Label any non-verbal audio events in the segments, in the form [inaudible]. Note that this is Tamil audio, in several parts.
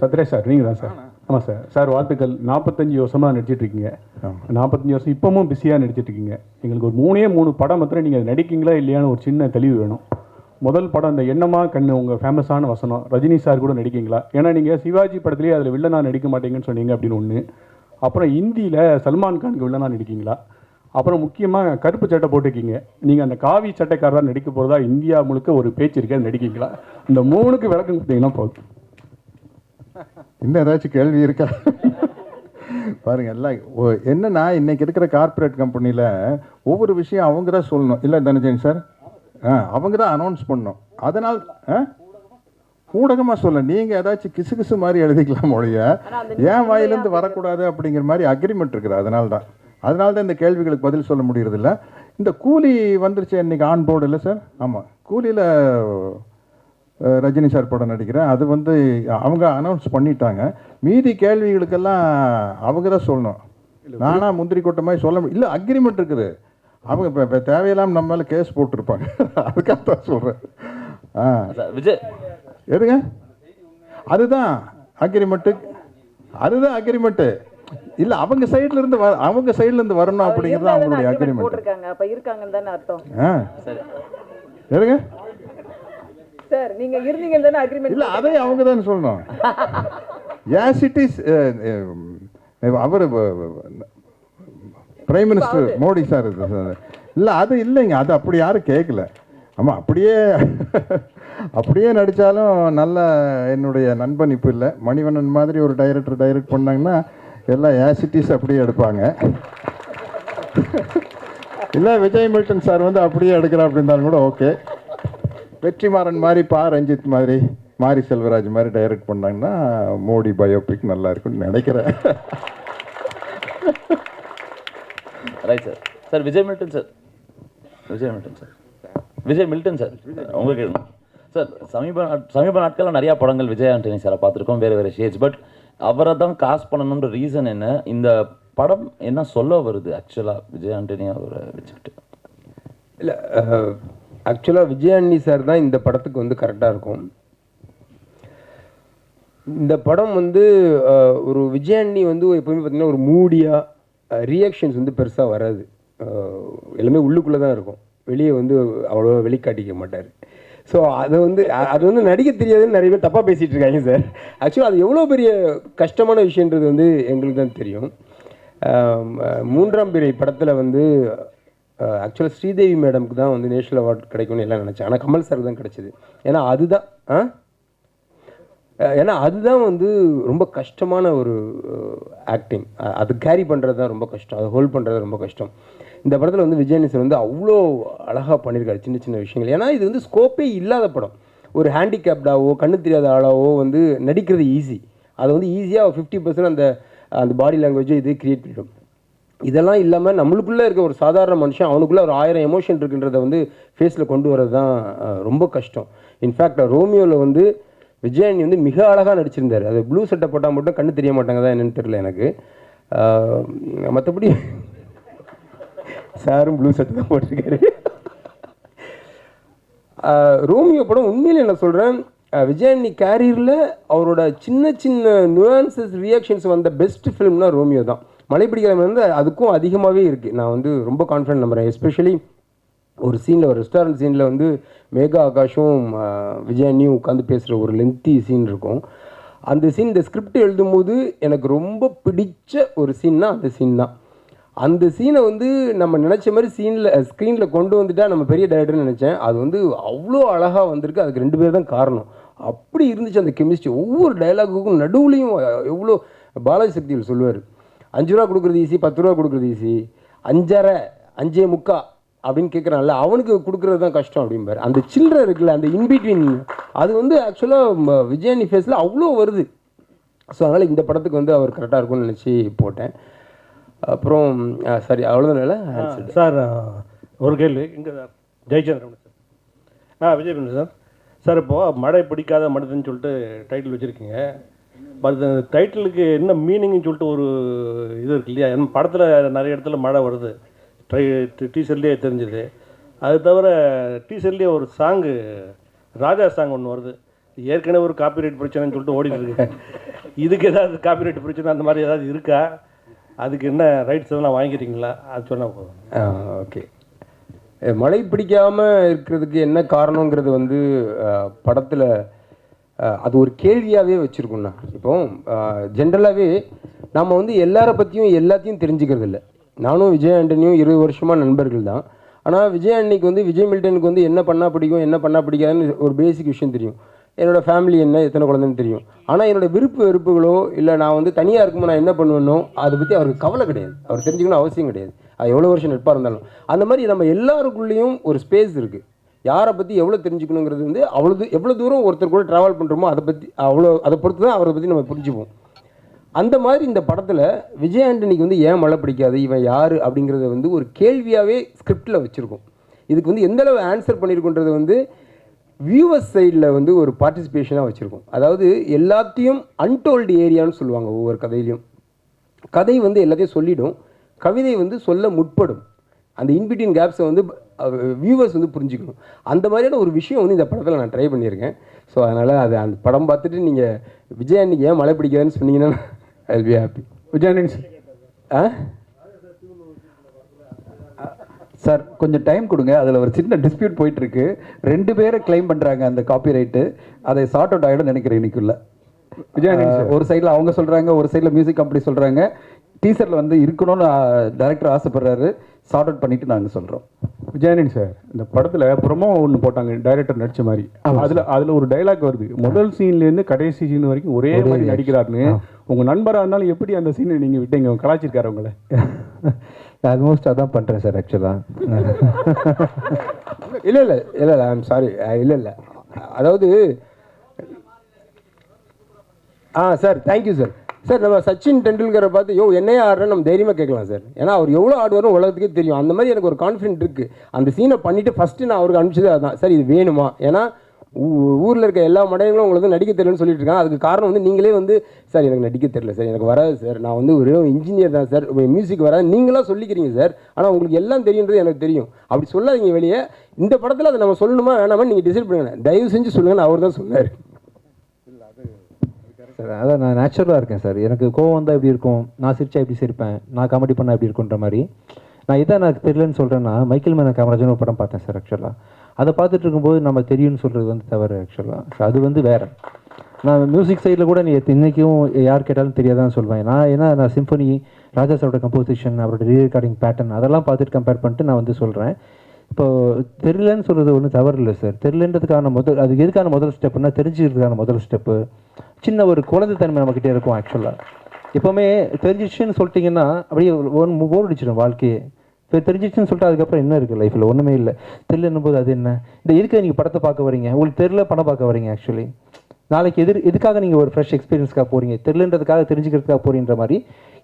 சத்ரேஷ் சார் நீங்கள் தான் சார் ஆமாம் சார். சார் வாழ்த்துக்கள். நாற்பத்தஞ்சு வருஷமாக நடிச்சிட்டு இருக்கீங்க நாற்பத்தஞ்சு வருஷம் இப்பவும் பிஸியாக நடிச்சிட்டு இருக்கீங்க எங்களுக்கு ஒரு மூணே மூணு படம் மாத்திரம் நீங்கள் நடிக்கீங்களா இல்லையான்னு ஒரு சின்ன தெளிவு வேணும். முதல் படம் இந்த எண்ணமா கண்ணு உங்கள் ஃபேமஸான வசனம். ரஜினி சார் கூட நடிக்கீங்களா? ஏன்னா நீங்கள் சிவாஜி படத்துலேயே அதில் வில்லனா நடிக்க மாட்டீங்கன்னு சொன்னீங்க அப்படின்னு ஒன்று அப்புறம் ஹிந்தியில் சல்மான் கானுக்கு வில்லனா நடிக்கீங்களா? அப்புறம் முக்கியமாக கருப்பு சட்டை போட்டிருக்கீங்க. நீங்கள் அந்த காவி சட்டைக்காரராக நடிக்க போகிறதா இந்தியா முழுக்க ஒரு பேச்சு இருக்கு அது நடிக்கீங்களா? இந்த மூணுக்கு விளக்கம் கொடுத்தீங்கன்னா போதும். இன்னும் ஏதாச்சும் கேள்வி இருக்கா? பாருங்க எல்லாம் என்னன்னா இன்னைக்கு இருக்கிற கார்ப்பரேட் கம்பெனியில் ஒவ்வொரு விஷயம் அவங்க தான் சொல்லணும். இல்லை தனஜன் சார்? ஆ அவங்க தான் அனௌன்ஸ் பண்ணணும். அதனால் ஆ? ஊடகமாக சொல்ல நீங்கள் ஏதாச்சும் கிசு கிசு மாதிரி எழுதிக்கலாம் மொழிய ஏன் வாயிலேருந்து வரக்கூடாது அப்படிங்கிற மாதிரி அக்ரிமெண்ட் இருக்குது. அதனால தான். அதனால தான் இந்த கேள்விகளுக்கு பதில் சொல்ல முடியறதில்ல. இந்த கூலி வந்துருச்சு இன்னைக்கு ஆன் போர்டு இல்லை சார்? ஆமாம் கூலியில் ரஜினி சார் படம் நடிக்கிறேன். அது வந்து அவங்க அனௌன்ஸ் பண்ணிட்டாங்க. மீதி கேள்விகளுக்கெல்லாம் அவங்க தான் சொல்லணும். நானா முந்திரி கொட்டை மாதிரி சொல்ல முடியும் இல்லை அக்ரிமெண்ட் இருக்குது. அவங்க இப்போ இப்போ தேவையில்லாமல் நம்ம மேலே கேஸ் போட்டிருப்பாங்க. [laughs] அதுக்காக தான் சொல்கிறேன் ஆ. சார் விஜய். எதுங்க? அதுதான் அக்ரிமெண்ட்டு அதுதான் அக்ரிமெண்ட்டு இல்லை அவங்க சைடுல இருந்து வர அவங்க சைடுல இருந்து வரணும் அப்படிங்கிறது அவங்களுடைய அக்ரிமெண்ட் போட்டிருக்காங்க. அப்ப இருக்காங்கன்னு தானே அர்த்தம். ஆ. சரி. எதுங்க? சார் நீங்க இருந்தீங்கன்னு தானே அக்ரிமெண்ட் இல்லை அதை அவங்க தான் சொல்லணும். As it is our prime minister Modi sir இல்லை அது இல்லைங்க அது அப்படி யாரும் கேட்கல ஆமாம் அப்படியே அப்படியே நடித்தாலும் நல்ல என்னுடைய நண்பன் இப்போ இல்லை. மணிவண்ணன் மாதிரி ஒரு டைரக்டர் டைரக்ட் பண்ணாங்கன்னா எல்லாம் ஏசிட்டிஸ் அப்படியே எடுப்பாங்க. இல்லை விஜய் மில்டன் சார் வந்து அப்படியே எடுக்கிறேன் அப்படின்னாலும் கூட ஓகே வெற்றிமாறன் மாதிரி பா ரஞ்சித் மாதிரி மாரி செல்வராஜ் மாதிரி டைரக்ட் பண்ணாங்கன்னா மோடி பயோபிக் நல்லா இருக்கும்னு நினைக்கிறேன். Right sir sir Vijay Milton sir Vijay Milton sir Vijay Milton sir உங்களுக்கு சார் சமீப நாட்- சமீப நாட்களில் நிறையா படங்கள் விஜய் ஆண்டனி சாரை பார்த்துருக்கோம் வேறு வேறு ஷேட்ஸ் பட் அவரை தான் காஸ்ட் பண்ணணுன்ற ரீசன் என்ன? இந்த படம் என்ன சொல்ல வருது ஆக்சுவலாக விஜய் ஆண்டனி அவரை வச்சுக்கிட்டு. இல்லை ஆக்சுவலாக விஜயாண்டி சார் தான் இந்த படத்துக்கு வந்து கரெக்டாக இருக்கும். இந்த படம் வந்து ஒரு விஜயாண்டி வந்து எப்பவுமே பார்த்திங்கன்னா ஒரு மூடியாக ரியாக்ஷன்ஸ் வந்து பெருசாக வராது. எல்லாமே உள்ளுக்குள்ளே தான் இருக்கும். வெளியே வந்து அவ்வளோ வெளிக்காட்டிக்க மாட்டார். ஸோ அதை வந்து அது வந்து நடிக்க தெரியாதுன்னு நிறைய பேர் தப்பாக பேசிகிட்டு இருக்காங்க சார் ஆக்சுவலாக அது எவ்வளோ பெரிய கஷ்டமான விஷயன்றது வந்து எங்களுக்கு தான் தெரியும் மூன்றாம் பிறை படத்தில் வந்து ஆக்சுவலாக ஸ்ரீதேவி மேடம்க்கு தான் வந்து நேஷனல் அவார்ட் கிடைக்கும்னு எல்லாம் நினச்சேன். ஆனால் கமல் சார் தான் கிடச்சிது. ஏன்னா அதுதான் ஆ? ஏன்னா அதுதான் வந்து ரொம்ப கஷ்டமான ஒரு ஆக்டிங் அது கேரி பண்ணுறது தான் ரொம்ப கஷ்டம். அதை ஹோல்ட் பண்ணுறது ரொம்ப கஷ்டம். இந்த படத்தில் வந்து விஜயனி வந்து அவ்வளோ அழகாக பண்ணியிருக்காரு சின்ன சின்ன விஷயங்கள். ஏன்னா இது வந்து ஸ்கோப்பே இல்லாத படம். ஒரு ஹேண்டிகேப்டாவோ கண்ணு தெரியாத ஆளாவோ வந்து நடிக்கிறது ஈஸி அதை வந்து ஈஸியாக ஃபிஃப்டி பர்சன்ட் அந்த அந்த பாடி லாங்குவேஜோ இது கிரியேட் பண்ணிடும். இதெல்லாம் இல்லாமல் நம்மளுக்குள்ளே இருக்க ஒரு சாதாரண மனுஷன் அவனுக்குள்ளே ஒரு ஆயிரம் எமோஷன் இருக்குன்றத வந்து ஃபேஸில் கொண்டு வரது தான் ரொம்ப கஷ்டம். இன்ஃபேக்ட் ரோமியோவில் வந்து விஜயன் வந்து மிக அழகாக நடிச்சிருந்தார். அது ப்ளூ சட்டை போட்டால் மட்டும் கண்ணு தெரிய மாட்டாங்க தான் என்னன்னு தெரியல எனக்கு. மற்றபடி சாரும் ப்ளூ சட்டை தான் போட்டிருக்காரு. ரோமியோ படம் உண்மையில் நான் சொல்கிறேன் விஜயானி கேரியரில் அவரோட சின்ன சின்ன நுவான்சஸ் ரியாக்ஷன்ஸ் வந்த பெஸ்ட் ஃபிலிம்னா ரோமியோ தான். மலைப்பிடிக்காம வந்து அதுக்கும் அதிகமாகவே இருக்குது நான் வந்து ரொம்ப கான்ஃபிடன்ட் நம்புகிறேன் எஸ்பெஷலி ஒரு சீனில் ஒரு ரெஸ்டாரண்ட் சீனில் வந்து மேகா ஆகாஷும் ஆஹ், உட்காந்து பேசுகிற ஒரு லென்த்தி சீன் இருக்கும். அந்த சீன் இந்த ஸ்கிரிப்ட் எழுதும்போது எனக்கு ரொம்ப பிடிச்ச ஒரு சீன்னா அந்த சீன் தான். அந்த சீனை வந்து நம்ம நினச்ச மாதிரி சீனில் ஸ்க்ரீனில் கொண்டு வந்துட்டா நம்ம பெரிய டேரக்டர்னு நினச்சேன். அது வந்து அவ்வளோ அழகாக வந்திருக்கு. அதுக்கு ரெண்டு பேர் தான் காரணம். அப்படி இருந்துச்சு அந்த கெமிஸ்ட்ரி ஒவ்வொரு டைலாகுக்கும் நடுவுலையும் எவ்வளோ பாலாஜி சக்திகள் சொல்லுவார். அஞ்சு ரூபா கொடுக்குறது ஈஸி பத்து ரூபா கொடுக்குறது ஈஸி அஞ்சரை அஞ்சே முக்கா அப்படின்னு கேட்குறான்ல அவனுக்கு கொடுக்குறது தான் கஷ்டம் அப்படிம்பார் அந்த சில்லறை இருக்குல்ல அந்த இன்பிட்வீன் அது வந்து ஆக்சுவலாக விஜயானி ஃபேஸில் அவ்வளோ வருது. ஸோ அதனால் இந்த படத்துக்கு வந்து அவர் கரெக்டாக இருக்கும்னு நினச்சி போட்டேன். அப்புறம் சரி அவ்வளோதான் சார் ஒரு கேள்வி. இங்கே ஜெயச்சந்திரன் சார். ஆ விஜய் சார். சார் இப்போது மழை பிடிக்காத மனிதன் சொல்லிட்டு டைட்டில் வச்சுருக்கீங்க. பட் டைட்டிலுக்கு என்ன மீனிங்னு சொல்லிட்டு ஒரு இது இருக்கு இல்லையா? என் படத்தில் நிறைய இடத்துல மழை வருது. ட்ரை டீசர்லேயே தெரிஞ்சுது. அது தவிர டீசர்லேயே ஒரு சாங்கு ராஜா சாங் ஒன்று வருது. ஏற்கனவே ஒரு காப்பிரைட் பிரச்சனைன்னு சொல்லிட்டு ஓடிட்டு இருக்கு. இதுக்கு ஏதாவது காப்பிரைட் பிரச்சனை அந்த மாதிரி ஏதாவது இருக்கா? அதுக்கு என்ன ரைட்ஸ் எதெல்லாம் வாங்கிக்கிறீங்களா அது சொன்னால் போதும். ஓகே மழை பிடிக்காமல் இருக்கிறதுக்கு என்ன காரணங்கிறது வந்து படத்தில் அது ஒரு கேள்வியாகவே வச்சுருக்கோண்ணா இப்போ ஜென்ரலாகவே நம்ம வந்து எல்லாரை பற்றியும் எல்லாத்தையும் தெரிஞ்சுக்கிறது இல்லை நானும் விஜய் ஆண்டனியும் இருபது வருஷமாக நண்பர்கள் தான். ஆனால் விஜய் அன்னைக்கு வந்து விஜய் மில்டனுக்கு வந்து என்ன பண்ணால் பிடிக்கும் என்ன பண்ணால் பிடிக்காதுன்னு ஒரு பேசிக் விஷயம் தெரியும். என்னோடய ஃபேமிலி என்ன எத்தனை குழந்தைன்னு தெரியும். ஆனால் என்னோட விருப்பு வெறுப்புகளோ இல்லை நான் வந்து தனியாக இருக்கும்போது நான் என்ன பண்ணுவேனோ அதை பற்றி அவருக்கு கவலை கிடையாது. அவர் தெரிஞ்சுக்கணும் அவசியம் கிடையாது. அது எவ்வளோ வருஷம் நட்பாக இருந்தாலும். அந்த மாதிரி நம்ம எல்லாருக்குள்ளேயும் ஒரு ஸ்பேஸ் இருக்குது யாரை பற்றி எவ்வளோ தெரிஞ்சுக்கணுங்கிறது வந்து அவ்வளோ எவ்வளோ தூரம் ஒருத்தர் கூட ட்ராவல் பண்ணுறோமோ அதை பற்றி அவ்வளோ அதை பொறுத்து தான் அவரை பற்றி நம்ம புரிஞ்சுப்போம். அந்த மாதிரி இந்த படத்தில் விஜய் ஆண்டனிக்கு வந்து ஏன் மழை பிடிக்காது? இவன் யார்? அப்படிங்கிறத வந்து ஒரு கேள்வியாகவே ஸ்கிரிப்டில் வச்சுருக்கோம். இதுக்கு வந்து எந்தளவு ஆன்சர் பண்ணியிருக்கோன்றது வந்து வியூவர்ஸ் சைடில் வந்து ஒரு பார்ட்டிசிபேஷனாக வச்சுருக்கோம். அதாவது எல்லாத்தையும் அன்டோல்டு ஏரியான்னு சொல்லுவாங்க ஒவ்வொரு கதையிலையும் கதை வந்து எல்லாத்தையும் சொல்லிடும். கவிதை வந்து சொல்ல முற்படும். அந்த இன்பிட்வீன் கேப்ஸை வந்து வியூவர்ஸ் வந்து புரிஞ்சுக்கணும். அந்த மாதிரியான ஒரு விஷயம் வந்து இந்த படத்தில் நான் ட்ரை பண்ணியிருக்கேன். ஸோ அதனால் அது அந்த படம் பார்த்துட்டு நீங்கள் விஜய் அன்னைக்கு ஏன் மழை பிடிக்காதுன்னு சொன்னீங்கன்னா ஐ பி ஹாப்பி விஜயானந்த் ஆ? சார் கொஞ்சம் டைம் கொடுங்க. அதில் ஒரு சின்ன டிஸ்பியூட் போயிட்டு இருக்கு ரெண்டு பேரை கிளைம் பண்ணுறாங்க அந்த காப்பிரைட்டு அதை சார்ட் அவுட் ஆகிடும் நினைக்கிறேன் இன்னைக்குள்ள. ஒரு சைடில் அவங்க சொல்கிறாங்க ஒரு சைடில் மியூசிக் கம்பெனி சொல்கிறாங்க டீசரில் வந்து இருக்கணும்னு டைரக்டர் ஆசைப்படுறாரு. சார்ட் அவுட் பண்ணிட்டு நாங்கள் சொல்கிறோம் விஜயானந்த் சார் இந்த படத்துல ப்ரொமோ ஒன்று போட்டாங்க டைரக்டர் நடிச்ச மாதிரி. அதுல அதுல ஒரு டைலாக் வருது. முதல் சீன்ல இருந்து கடைசி சீன் வரைக்கும் ஒரே மாதிரி நடிக்கிறாருன்னு. உங்க நண்பரா இருந்தாலும் எப்படி அந்த சீனை நீங்க விட்டீங்க? கலாச்சிருக்காரு உங்களை. [laughs] ஆல்மோஸ்ட் அதான் பண்ணுறேன் சார் ஆக்சுவலாக [laughs] இல்லை இல்லை இல்லை இல்லை ஐம் சாரி இல்லை இல்லை. அதாவது ஆ sir thank you sir sir நம்ம சச்சின் டெண்டுல்கரை பார்த்து யோ என்னையே ஆடுறேன்னு நம்ம தைரியமாக கேட்கலாம் சார். ஏன்னா அவர் எவ்வளோ ஆடுவாரும் உலகத்துக்கே தெரியும். அந்த மாதிரி எனக்கு ஒரு கான்ஃபிடென்ட் இருக்குது அந்த சீனை பண்ணிவிட்டு ஃபஸ்ட்டு நான் அவருக்கு அனுப்பிச்சது அதுதான் சார் இது வேணுமா? ஏன்னா ஊரில் இருக்க எல்லா மடையங்களும் உங்களுக்கு நடிக்க தெரியலன்னு சொல்லிட்டு இருக்காங்க. அதுக்கு காரணம் வந்து நீங்களே வந்து சார் எனக்கு நடிக்க தெரியல சார். எனக்கு வராது சார். நான் வந்து ஒரு இன்ஜினியர் தான் சார். மியூசிக் வராது. நீங்களாம் சொல்லிக்கிறீங்க சார். ஆனால் உங்களுக்கு எல்லாம் தெரியுன்றது எனக்கு தெரியும். அப்படி சொல்லாதீங்க வெளியே. இந்த படத்தில் அதை நம்ம சொல்லணுமா வேணாமா நீங்கள் டிசைட் பண்ணுங்க. தயவு செஞ்சு சொல்லுங்கன்னு அவர் தான் சொன்னார். சார். அதான் நான் நேச்சுரலாக இருக்கேன் சார். எனக்கு கோவம் வந்தால் எப்படி இருக்கும்? நான் சிரிச்சா எப்படி சிரிப்பேன்? நான் காமெடி பண்ணால் எப்படி இருக்குன்ற மாதிரி. நான் இதான் எனக்கு தெரியலன்னு சொல்கிறேன்னா மைக்கேல் மேன காமராஜன் ஒரு படம் பார்த்தேன் சார் ஆக்சுவலாக அதை பார்த்துட்டு இருக்கும்போது நம்ம தெரியும்னு சொல்கிறது வந்து தவறு ஆக்சுவலாக அது வந்து வேறு. நான் மியூசிக் சைடில் கூட நீ இன்றைக்கும் யார் கேட்டாலும் தெரியாதான் சொல்வேன். நான் ஏன்னா நான் சிம்பனி ராஜா சாரோட கம்போசிஷன் அவரோட ரீ ரெக்கார்டிங் பேட்டர்ன் அதெல்லாம் பார்த்துட்டு கம்பேர் பண்ணிட்டு நான் வந்து சொல்கிறேன் இப்போ தெரியலன்னு சொல்கிறது ஒன்றும் தவறு இல்லை சார் தெரியலன்றதுக்கான முதல் அது எதுக்கான முதல் ஸ்டெப்புனா தெரிஞ்சுக்கிறதுக்கான முதல் ஸ்டெப்பு சின்ன ஒரு குழந்தைத்தன்மை நம்மக்கிட்டே இருக்கும் ஆக்சுவலாக எப்போவுமே தெரிஞ்சிச்சுன்னு சொல்லிட்டிங்கன்னா அப்படியே ஒன் போர் அடிச்சிடும் வாழ்க்கையே. இப்போ தெரிஞ்சிச்சுன்னு சொல்லிட்டு அதுக்கப்புறம் என்ன இருக்குது லைஃப்பில் ஒன்றுமே இல்லை. தெரியலன்னும் போது அது என்ன? இந்த எதுக்காக நீங்கள் படத்தை பார்க்க வரீங்க? உங்களுக்கு தெரியல படம் பார்க்க வரீங்க ஆக்சுவலி நாளைக்கு எதிர் எதுக்காக நீங்கள் ஒரு ஃப்ரெஷ் எக்ஸ்பீரியன்ஸ்க்காக போகிறீங்க தெரியலன்றதுக்காக தெரிஞ்சுக்கிறதுக்காக போறீன்ற மாதிரி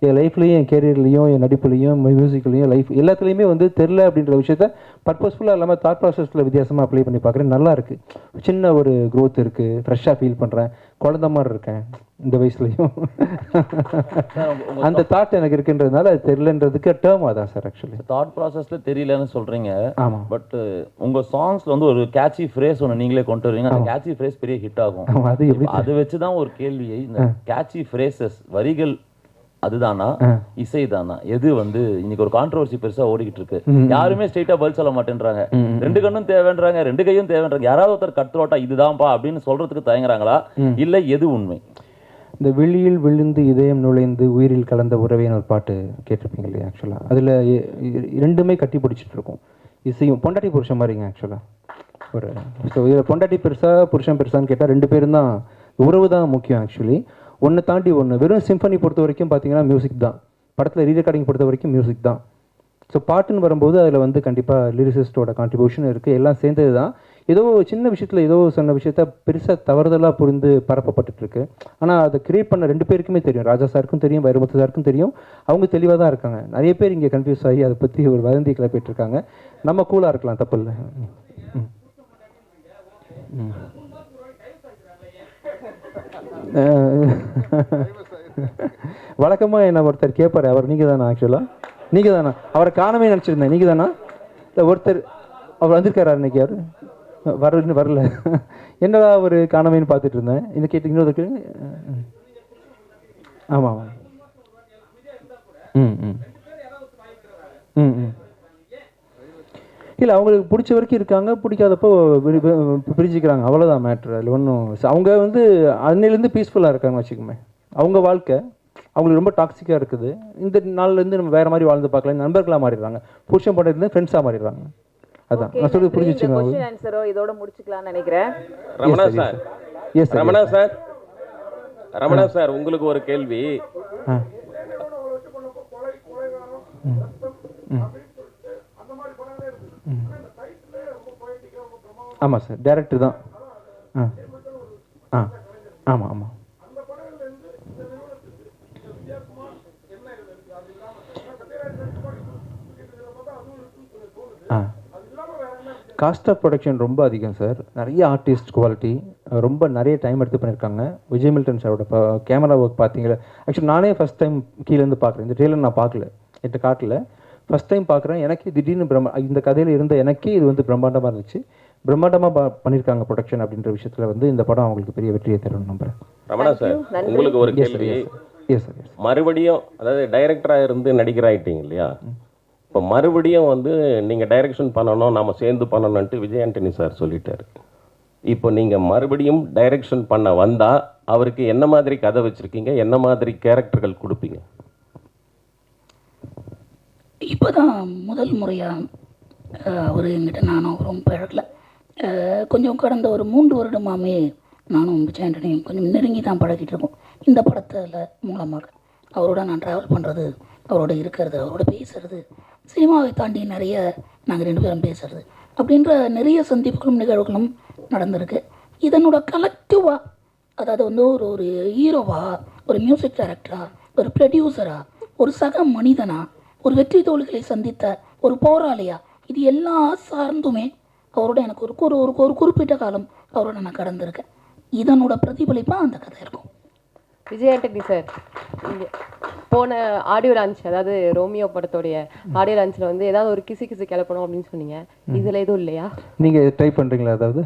என் லைஃப்லையும் என் கேரியர்லையும் என் நடிப்புலையும் மியூசிக்லையும் லைஃப் எல்லாத்துலேயுமே வந்து தெரில அப்படின்ற விஷயத்த பர்பஸ்ஃபுல்லாக இல்லாமல் தாட் ப்ராசஸில் வித்தியாசமாக அப்ளை பண்ணி பார்க்குறேன். நல்லா இருக்குது சின்ன ஒரு growth இருக்குது ஃப்ரெஷ்ஷாக ஃபீல் பண்ணுறேன் குழந்த மாதிரி இருக்கேன். இந்த வயசுலையும். அந்த தாட் எனக்கு இருக்குன்றதுனால அது தெரிலன்றதுக்கு டேர்ம் அதான் சார் ஆக்சுவலி தாட் ப்ராசஸ்ல தெரியலன்னு சொல்றீங்க. ஆமாம் பட் உங்க சாங்ஸ்ல வந்து ஒரு கேட்சி ஃப்ரேஸ் ஒன்று நீங்களே கொண்டு வருவீங்க. அந்த கேட்சி ஃப்ரேஸ் பெரிய ஹிட் ஆகும். அது அதை வச்சு தான் ஒரு கேள்வியை. இந்த கேட்சி ஃப்ரேசஸ் வரிகள் அதுதானா? இசைதானா? எது வந்து இன்னைக்கு ஒரு கான்ட்ரவர்சி பெருசா ஓடிக்கிட்டு இருக்கு யாருமே ஸ்ட்ரெயிட்டா பதில் சொல்ல மாட்டேன்றாங்க. ரெண்டு கண்ணும் தேவைன்றாங்க ரெண்டு கையும் தேவைன்றாங்க. யாராவது ஒருத்தர் கட்டுரோட்டா இதுதான்ப்பா அப்படின்னு சொல்றதுக்கு தயங்குறாங்களா? இல்ல எது உண்மை? இந்த வெளியில் விழுந்து இதயம் நுழைந்து உயிரில் கலந்த உறவேன்னு ஒரு பாட்டு கேட்டிருப்பீங்க இல்லையா ஆக்சுவலாக அதில் ரெண்டுமே கட்டி பிடிச்சிட்டு இருக்கும் இசையும் பொண்டாட்டி புருஷன் மாதிரிங்க ஆக்சுவலாக ஒரு ஸோ இதில் பொண்டாட்டி பெருசா புருஷன் பெருசான்னு கேட்டால் ரெண்டு பேரும் தான். உறவு தான் முக்கியம் ஆக்சுவலி ஒன்று தாண்டி ஒன்று வெறும் சிம்பனி பொறுத்த வரைக்கும் பார்த்தீங்கன்னா மியூசிக் தான். படத்தில் ரீரெக்கார்டிங் பொறுத்த வரைக்கும் மியூசிக் தான். ஸோ பாட்டுன்னு வரும்போது அதில் வந்து கண்டிப்பாக லிரிசிஸ்டோட கான்ட்ரிபியூஷன் இருக்குது எல்லாம் சேர்ந்தது தான். ஏதோ ஒரு சின்ன விஷயத்தில் ஏதோ சொன்ன விஷயத்த பெருசாக தவறுதலாக புரிந்து பரப்பப்பட்டுருக்கு ஆனால் அதை கிரியேட் பண்ண ரெண்டு பேருக்குமே தெரியும். ராஜா சாருக்கும் தெரியும் வைரமுத்து சாருக்கும் தெரியும். அவங்க தெளிவாக தான் இருக்காங்க. நிறைய பேர் இங்கே கன்ஃபியூஸ் ஆகி அதை பற்றி ஒரு வதந்தி கிளப்பிட்டு இருக்காங்க. நம்ம கூலாக இருக்கலாம் தப்பு இல்லை. வழக்கமாக என்ன ஒருத்தர் கேட்பாரு அவர் நீங்கள் தானா ஆக்சுவலாக நீங்கள் தானா அவரை காணவே நினச்சிருந்தேன். நீங்கள் தானா இல்லை ஒருத்தர் அவர் வந்திருக்காரா இன்னைக்கு அவர் வரல வரல. என்னடா அவர் காணவேன்னு பார்த்துட்டு இருந்தேன். இந்த கேட்டு ஆமாம் ஆமாம் ம் ம். ம் ம். இல்லை அவங்களுக்கு பிடிச்ச வரைக்கும் இருக்காங்க பிடிக்காதப்போ பிரிஞ்சுக்கிறாங்க. அவ்வளோதான் மேட்ரு அதில் ஒன்றும் அவங்க வந்து அன்னையிலேருந்து பீஸ்ஃபுல்லாக இருக்காங்க வச்சுக்கோமே. அவங்க வாழ்க்கை அவங்களுக்கு ரொம்ப டாக்ஸிக்காக இருக்குது. இந்த நாள்லேருந்து நம்ம வேறு மாதிரி வாழ்ந்து பார்க்கலாம். நண்பர்களாக மாறிடுறாங்க. புருஷன் பண்ணுறது ஃப்ரெண்ட்ஸாக மாறிடுறாங்க. அதான். நான் சொல்றது புரிஞ்சு வச்சுக்கோங்க கொஸ்டின் ஆன்சரோ இதோட முடிச்சுக்கலாம்னு நினைக்கிறேன். Ramana sir yes sir Ramana sir Ramana sir உங்களுக்கு ஒரு கேள்வி. ஆமாம் சார் டேரக்டர் தான். ஆ ஆ ஆமாம் ஆமாம் ஆ. காஸ்ட் ஆஃப் ப்ரொடக்ஷன் ரொம்ப அதிகம் சார். நிறைய ஆர்டிஸ்ட் குவாலிட்டி ரொம்ப நிறைய டைம் எடுத்து பண்ணியிருக்காங்க. விஜய் மில்டன் சாரோட கேமரா ஒர்க் பார்த்தீங்களா? ஆக்சுவலி நானே ஃபஸ்ட் டைம் கீழேருந்து பார்க்குறேன் இந்த ட்ரெயிலர் நான் பார்க்கல. என்கிட்ட காட்டல. ஃபஸ்ட் டைம் பார்க்குறேன். எனக்கே திடீர்னு பிரம்ம இந்த கதையில் இருந்த எனக்கே இது வந்து பிரம்மாண்டமாக இருந்துச்சு. பிரம்மாண்டமாக ப- பண்ணியிருக்காங்க ப்ரொடக்ஷன் அப்படின்ற விஷயத்தில் வந்து இந்த படம் அவங்களுக்கு பெரிய வெற்றியை தரும் நம்புறேன். ரமணா சார் உங்களுக்கு ஒரு கேள்வி. எஸ் சார் மறுபடியும் அதாவது டைரக்டராக இருந்து நடிகராயிட்டீங்க இல்லையா? இப்போ மறுபடியும் வந்து நீங்கள் டைரக்ஷன் பண்ணணும் நாம சேர்ந்து பண்ணணும்ன்ட்டு விஜய் ஆண்டனி சார் சொல்லிட்டாரு. இப்போ நீங்கள் மறுபடியும் டைரக்ஷன் பண்ண வந்தால் அவருக்கு என்ன மாதிரி கதை வச்சுருக்கீங்க? என்ன மாதிரி கேரக்டர்கள் கொடுப்பீங்க? இப்போ தான் முதல் முறையாக அவர் எங்கிட்ட நானும் அவரும் பழகல. கொஞ்சம் கடந்த ஒரு மூன்று வருடமாமே நானும் விஜய் ஆண்டனியும் கொஞ்சம் நெருங்கி தான் பழகிட்டு இருக்கோம். இந்த படத்தில் மூலமாக அவரோட நான் ட்ராவல் பண்ணுறது அவரோட இருக்கிறது அவரோட பேசுறது சினிமாவை தாண்டி நிறைய நாங்கள் ரெண்டு பேரும் பேசுறது அப்படின்ற நிறைய சந்திப்புகளும் நிகழ்வுகளும் நடந்திருக்கு. இதனோட கலெக்டிவாக அதாவது வந்து ஒரு ஒரு ஹீரோவா ஒரு மியூசிக் டைரக்டரா ஒரு ப்ரொடியூசரா ஒரு சக மனிதனா ஒரு வெற்றி தோல்களை சந்தித்த ஒரு போராளியா இது எல்லா சார்ந்துமே அவரோட எனக்கு ஒரு ஒரு ஒரு ஒரு குறிப்பிட்ட காலம் அவரோட நான் கடந்திருக்கேன். இதனோட பிரதிபலிப்பாக அந்த கதை இருக்கும். விஜய் ஆண்டனி சார் இங்க போன ஆடியோ லான்ச் அதாவது ரோமியோ படத்தோடைய ஆடியோ லான்ச்சில் வந்து ஏதாவது ஒரு கிசு கிசு கிளப்பணும் அப்படின்னு சொன்னீங்க. இதுல எதுவும் இல்லையா? நீங்கள் ட்ரை பண்ணுறீங்களா அதாவது?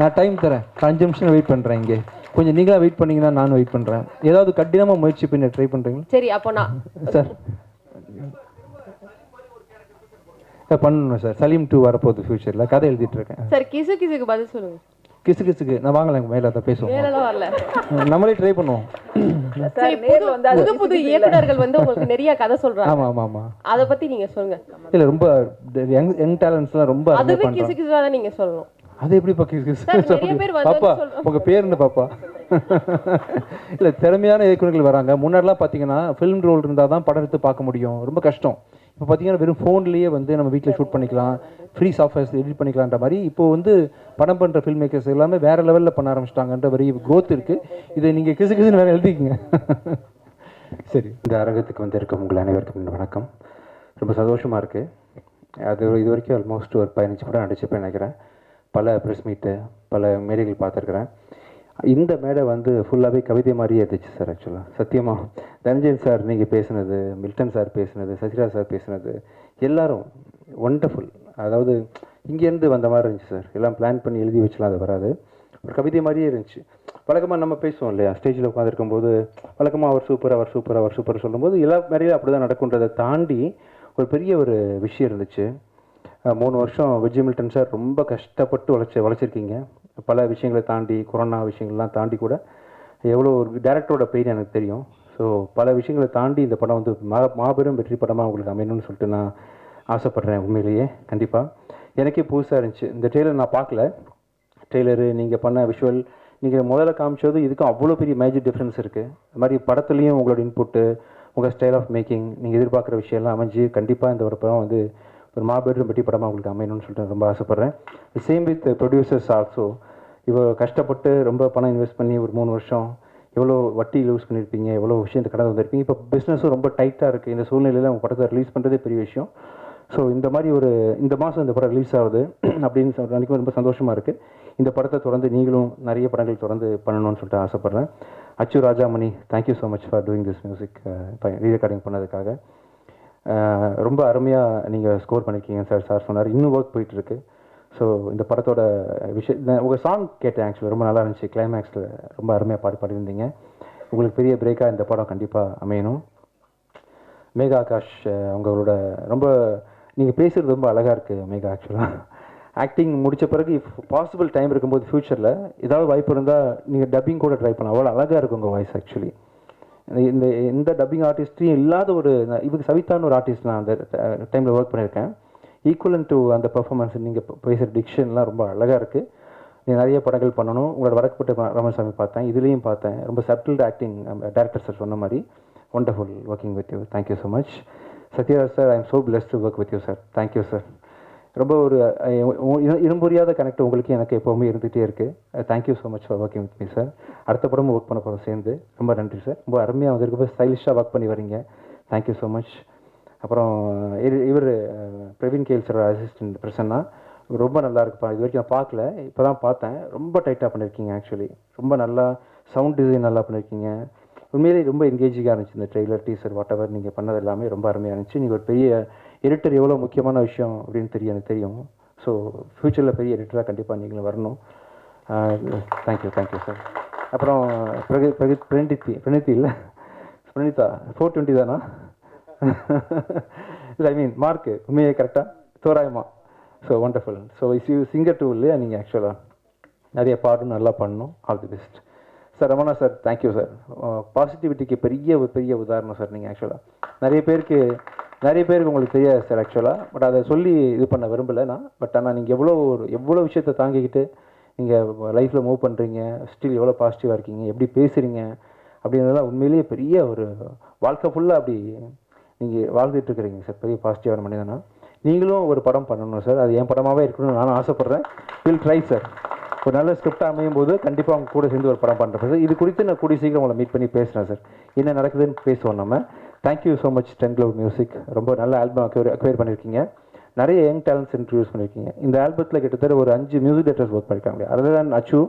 நான் டைம் தரேன். அஞ்சு நிமிஷம் வெயிட் பண்ணுறேன் இங்கே. கொஞ்சம் நீங்களா வெயிட் பண்ணீங்கன்னா நானும் வெயிட் பண்ணுறேன் ஏதாவது கடினமாக முயற்சி பண்ணி ட்ரை பண்ணுறீங்களா சரி அப்போ நான் சார். சார் பண்ணணும் சார். சலீம் டூ வரப்போகுது ஃப்யூச்சரில் கதை எழுதிட்டு இருக்கேன் சார் கிசு கிசுக்கு பதில் சொல்லுங்க. கிசு கிசுக்கு. நான் வாங்கலாம் மேலே அதை பேசுவோம். வரல. நம்மளே ட்ரை பண்ணுவோம். சரி புது புது புது இயக்குனர்கள் வந்து உங்களுக்கு நிறைய கதை சொல்றாங்க. ஆமாம் ஆமாம் ஆமாம் அதை பத்தி நீங்க சொல்லுங்க. இல்லை ரொம்ப யங் யங் டேலண்ட்ஸ்லாம் ரொம்ப அதுவே கிசு கிசுவா தான் நீங்க சொல்லணும். அது எப்படி நிறைய பேர் வந்து பாப்பா சொல்றாங்க. உங்க பேர் என்ன பாப்பா. இல்ல திறமையான இயக்குனர்கள் வராங்க. முன்னாடிலாம் பாத்தீங்கன்னா ஃபிலிம் ரோல் இருந்தால் தான் படம் எடுத்து பார்க்க முடியும். ரொம்ப கஷ்டம். இப்போ பார்த்தீங்கன்னா வெறும் ஃபோன்லேயே வந்து நம்ம வீட்டில் ஷூட் பண்ணிக்கலாம் ஃப்ரீ சாஃப்ட்வேர்ஸ் எடிட் பண்ணிக்கலான்ற மாதிரி இப்போ வந்து படம் பண்ணுற ஃபில்ம் மேக்கர்ஸ் எல்லாமே வேறு லெவலில் பண்ண ஆரம்பிச்சிட்டாங்கன்ற வரி க்ரோத் இருக்குது இதை நீங்கள் கிசு கிசுன்னு வேறு எழுதிக்கங்க. [laughs] சரி. இந்த அரங்கத்துக்கு வந்திருக்கும் உங்கள் அனைவருக்கும் வணக்கம். ரொம்ப சந்தோஷமாக இருக்குது அது இது வரைக்கும் ஆல்மோஸ்ட் ஒரு பதினஞ்சு படம் நடிச்சிருப்பேன் நினைக்கிறேன். பல ப்ரெஸ் மீட்டு பல மேடைகள் பார்த்துருக்குறேன். இந்த மேடை வந்து ஃபுல்லாகவே கவிதை மாதிரியே இருந்துச்சு சார் ஆக்சுவலாக சத்தியமாக தனஞ்சயன் சார் நீங்கள் பேசுனது மில்டன் சார் பேசுனது சசிரா சார் பேசுனது எல்லாரும் ஒண்டர்ஃபுல் அதாவது இங்கேருந்து வந்த மாதிரி இருந்துச்சு சார் எல்லாம் பிளான் பண்ணி எழுதி வச்சுலாம் அது வராது. ஒரு கவிதை மாதிரியே இருந்துச்சு. வழக்கமாக நம்ம பேசுவோம் இல்லையா? ஸ்டேஜில் உட்காந்துருக்கும் போது வழக்கமாக அவர் சூப்பர் அவர் சூப்பர் அவர் சூப்பர் சொல்லும்போது எல்லா மாதிரியும் அப்படி தான் நடக்குன்றதை தாண்டி ஒரு பெரிய ஒரு விஷயம் இருந்துச்சு. மூணு வருஷம் விஜய் மில்டன் சார் ரொம்ப கஷ்டப்பட்டு உழைச்சி உழைச்சிருக்கீங்க. பல விஷயங்களை தாண்டி கொரோனா விஷயங்கள்லாம் தாண்டி கூட எவ்வளோ ஒரு டேரக்டரோட பெயின் எனக்கு தெரியும். ஸோ பல விஷயங்களை தாண்டி இந்த படம் வந்து மா மாபெரும் வெற்றி படமாக உங்களுக்கு அமையணும்னு சொல்லிட்டு நான் ஆசைப்பட்றேன் உண்மையிலேயே. கண்டிப்பாக எனக்கே புதுசாக இருந்துச்சு. இந்த ட்ரெய்லர் நான் பார்க்கல. ட்ரெய்லரு நீங்கள் பண்ண விஷுவல் நீங்கள் முதல்ல காமிச்சது இதுக்கும் அவ்வளோ பெரிய மேஜர் டிஃப்ரென்ஸ் இருக்குது அது மாதிரி படத்துலேயும் உங்களோட இன்புட்டு உங்கள் ஸ்டைல் ஆஃப் மேக்கிங் நீங்கள் எதிர்பார்க்குற விஷயம்லாம் அமைஞ்சு கண்டிப்பாக இந்த ஒரு படம் வந்து ஒரு மாபெரும் வெற்றி படமாக உங்களுக்கு அமையணும்னு சொல்லிட்டு ரொம்ப ஆசைப்பட்றேன். சேம் வித் ப்ரொடியூசர்ஸ் ஆல்சோ இவ்வளோ கஷ்டப்பட்டு ரொம்ப பணம் இன்வெஸ்ட் பண்ணி ஒரு மூணு வருஷம் எவ்வளோ வட்டி யூஸ் பண்ணியிருப்பீங்க எவ்வளோ விஷயத்தை கடந்து வந்திருப்பீங்க. இப்போ பிஸ்னஸும் ரொம்ப டைட்டாக இருக்குது இந்த சூழ்நிலையில் உங்கள் படத்தை ரிலீஸ் பண்ணுறதே பெரிய விஷயம். ஸோ இந்த மாதிரி ஒரு இந்த மாதம் இந்த படம் ரிலீஸ் ஆகுது [clears throat] அப்படின்னு சொல்ற அன்றைக்கும் ரொம்ப சந்தோஷமாக இருக்குது இந்த படத்தை தொடர்ந்து நீங்களும் நிறைய படங்கள் தொடர்ந்து பண்ணணும்னு சொல்லிட்டு ஆசைப்பட்றேன். Achu Rajamani thank you so much for doing this music re recording பண்ணதுக்காக. ரொம்ப அருமையாக நீங்கள் ஸ்கோர் பண்ணியிருக்கீங்க சார் சார் சொன்னார். இன்னும் ஒர்க் போயிட்டுருக்கு. ஸோ இந்த படத்தோட விஷயம் நான் உங்கள் சாங் கேட்டேன் ஆக்சுவலி ரொம்ப நல்லா இருந்துச்சு. கிளைமேக்ஸில் ரொம்ப அருமையாக பாடி பாடியிருந்தீங்க. உங்களுக்கு பெரிய பிரேக்காக இந்த படம் கண்டிப்பாக அமையணும். மேகா ஆகாஷ் உங்களோட ரொம்ப நீங்கள் பேசுகிறது ரொம்ப அழகாக இருக்குது மேகா ஆக்சுவலாக ஆக்டிங் முடித்த பிறகு இஃப் பாசிபிள் டைம் இருக்கும்போது ஃப்யூச்சரில் ஏதாவது வாய்ப்பு இருந்தால் நீங்கள் டப்பிங் கூட ட்ரை பண்ணலாம். அவ்வளோ அழகாக இருக்கும் உங்கள் வாய்ஸ் ஆக்சுவலி இந்த எந்த டப்பிங் ஆர்டிஸ்ட்டையும் இல்லாத ஒரு இவங்க சவிதான்னு ஒரு ஆர்டிஸ்ட் நான் அந்த டைமில் ஒர்க் பண்ணியிருக்கேன். ஈக்குவலன் டு அந்த பெர்ஃபார்மன்ஸ் நீங்கள் பேசுகிற டிக்ஷன்லாம் ரொம்ப அழகாக இருக்குது நீங்கள் நிறைய படங்கள் பண்ணணும். உங்களோட வடக்குப்பட்ட ராமசாமி பார்த்தேன். இதுலேயும் பார்த்தேன். ரொம்ப சட்டில்டு ஆக்டிங் டேரக்டர் சார் சொன்ன மாதிரி. Wonderful working with you thank you so much Sathyaraj sir I am so blessed to work with you sir thank you sir ரொம்ப ஒரு இரும்புரியாத கனெக்ட் உங்களுக்கு எனக்கு எப்போவுமே இருந்துகிட்டே இருக்குது thank you so much for working with me sir அடுத்த படமும் ஒர்க் பண்ண போகிறோம் சேர்ந்து. ரொம்ப நன்றி சார் ரொம்ப அருமையாக வந்திருக்கு. ஸ்டைலிஷாக ஒர்க் பண்ணி வரீங்க. தேங்க்யூ ஸோ மச் அப்புறம் இவர் Praveen KL sir assistant Prasanna ரொம்ப நல்லா இருக்குப்பா. இது வரைக்கும் நான் பார்க்கல. இப்போ தான் பார்த்தேன். ரொம்ப டைட்டாக பண்ணியிருக்கீங்க ஆக்சுவலி ரொம்ப நல்லா சவுண்ட் டிசைன் நல்லா பண்ணியிருக்கீங்க உண்மையிலேயே ரொம்ப என்கேஜிங்காக இருந்துச்சு இந்த ட்ரெய்லர் டீசர் வாட் எவர் நீங்கள் பண்ணது எல்லாமே ரொம்ப அருமையாக இருந்துச்சு. நீங்கள் ஒரு பெரிய எடிட்டர் எவ்வளோ முக்கியமான விஷயம் அப்படின்னு தெரியும் எனக்கு தெரியும். ஸோ ஃப்யூச்சரில் பெரிய எடிட்டராக கண்டிப்பாக நீங்களும் வரணும். தேங்க்யூ தேங்க்யூ சார் அப்புறம் பிரகி பிரகி பிரணித்தி பிரணித்தி இல்லை? பிரணிதா ஃபோர் டுவெண்ட்டி தானா? இல்லை ஐ மீன் மார்க்கு உண்மையை கரெக்டாக தோராயமா? So wonderful so is you singer too இல்லையா நீங்கள் ஆக்சுவலாக நிறைய பாடணும் நல்லா பண்ணணும். All the best sir Ramana sir thank you sir பாசிட்டிவிட்டிக்கு பெரிய ஒரு பெரிய உதாரணம் சார் நீங்கள் ஆக்சுவலாக நிறைய பேருக்கு நிறைய பேருக்கு உங்களுக்கு தெரியாது சார் ஆக்சுவலாக பட் அதை சொல்லி இது பண்ண விரும்பலை நான். பட் ஆனால் நீங்கள் எவ்வளோ ஒரு எவ்வளோ விஷயத்தை தாங்கிக்கிட்டு நீங்கள் லைஃப்பில் மூவ் பண்ணுறீங்க ஸ்டில் எவ்வளோ பாசிட்டிவாக இருக்கீங்க எப்படி பேசுகிறீங்க அப்படின்றதெல்லாம் உண்மையிலேயே பெரிய ஒரு வாழ்க்கை ஃபுல்லாக அப்படி நீங்கள் வாழ்ந்துட்டு இருக்கிறீங்க சார். பெரிய பாசிட்டிவான மனிதனா. நீங்களும் ஒரு படம் பண்ணணும் சார். அது என் படமாகவே இருக்கணும்னு நானும் ஆசைப்பட்றேன். வில் ட்ரை சார் ஒரு நல்ல ஸ்கிரிப்ட் அமையும் போது கண்டிப்பாக அவங்க கூட சேர்ந்து ஒரு படம் பண்ணுறேன் சார். இது குறித்து நான் கூடிய சீக்கிரம் உங்களை மீட் பண்ணி பேசுகிறேன் சார் என்ன நடக்குதுன்னு பேசுவோம் நம்ம. Thank you so much ten cloud music ரொம்ப நல்ல ஆல்பம் அக்வேர் அக்வேர் பண்ணியிருக்கீங்க நிறைய யங் டேலண்ட்ஸ் இன்ட்ரடியூஸ் பண்ணியிருக்கீங்க இந்த ஆல்பத்தில் கிட்டத்தட்ட ஒரு அஞ்சு மியூசிக் டேரக்டர்ஸ் ஒர்க் பண்ணியிருக்காங்க அதில் தான் அச்சு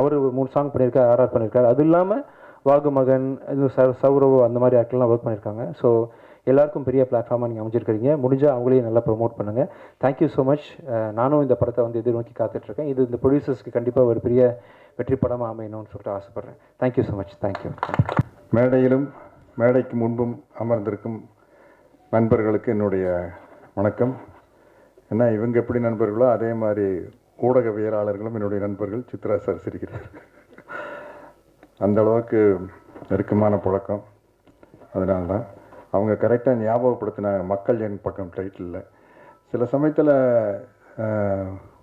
அவர் ஒரு மூணு சாங் பண்ணியிருக்காரு ஆர்ஆர் பண்ணியிருக்காரு அது இல்லாமல் வாகுமகன் இது சௌரவ் அந்த மாதிரி ஆட்கள்லாம் ஒர்க் பண்ணியிருக்காங்க ஸோ எல்லாருக்கும் பெரிய பிளாட்ஃபார்மாக நீங்கள் அமைச்சிருக்கிறீங்க முடிஞ்சால் அவங்களையும் நல்லா ப்ரொமோட் பண்ணுங்கள் தேங்க்யூ ஸோ மச் நானும் இந்த படத்தை வந்து எதிர்நோக்கி காத்துட்ருக்கேன். இது இந்த ப்ரொடியூசர்ஸ்க்கு கண்டிப்பாக ஒரு பெரிய வெற்றி படமாக அமையணும்னு சொல்லிட்டு ஆசைப்பட்றேன். Thank you so much thank you மேடையிலும் மேடைக்கு முன்பும் அமர்ந்திருக்கும் நண்பர்களுக்கு என்னுடைய வணக்கம். ஏன்னா இவங்க எப்படி நண்பர்களோ அதே மாதிரி ஊடகவியலாளர்களும் என்னுடைய நண்பர்கள் சித்ரா சார் சிரிக்கிறார். அந்த அளவுக்கு நெருக்கமான பழக்கம். அதனால தான் அவங்க கரெக்டாக ஞாபகப்படுத்தினாங்க மக்கள் என் பக்கம் டைட்டிலில் சில சமயத்தில்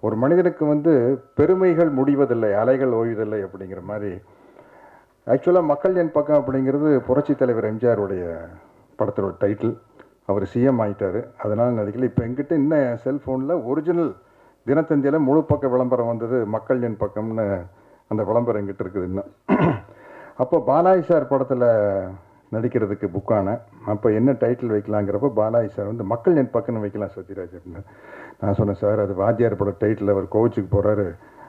ஒரு மனிதனுக்கு வந்து பெருமைகள் முடிவதில்லை அலைகள் ஓய்வதில்லை அப்படிங்கிற மாதிரி ஆக்சுவலாக மக்கள் என் பக்கம் அப்படிங்கிறது புரட்சி தலைவர் எம்ஜிஆருடைய படத்தோட டைட்டில் அவர் சிஎம் ஆகிட்டார் அதனால் நினைக்கல. இப்போ எங்கிட்ட இன்னும் செல்ஃபோனில் ஒரிஜினல் தினத்தந்தியில் முழு பக்க விளம்பரம் வந்தது மக்கள் என் பக்கம்னு அந்த விளம்பரம் எங்கிட்ட இருக்குது இன்னும். அப்போ பாலாஜி சார் படத்தில் நடிக்கிறதுக்கு புக்கான அப்போ என்ன டைட்டில் வைக்கலாங்கிறப்போ பாலாஜி சார் வந்து மக்கள் என் பக்கம்னு வைக்கலாம் சத்யராஜ் அப்படின்னு. நான் சொன்னேன் சார் அது வாத்தியார் பட டைட்டில் அவர் கோச்சுக்கு போகிறாரு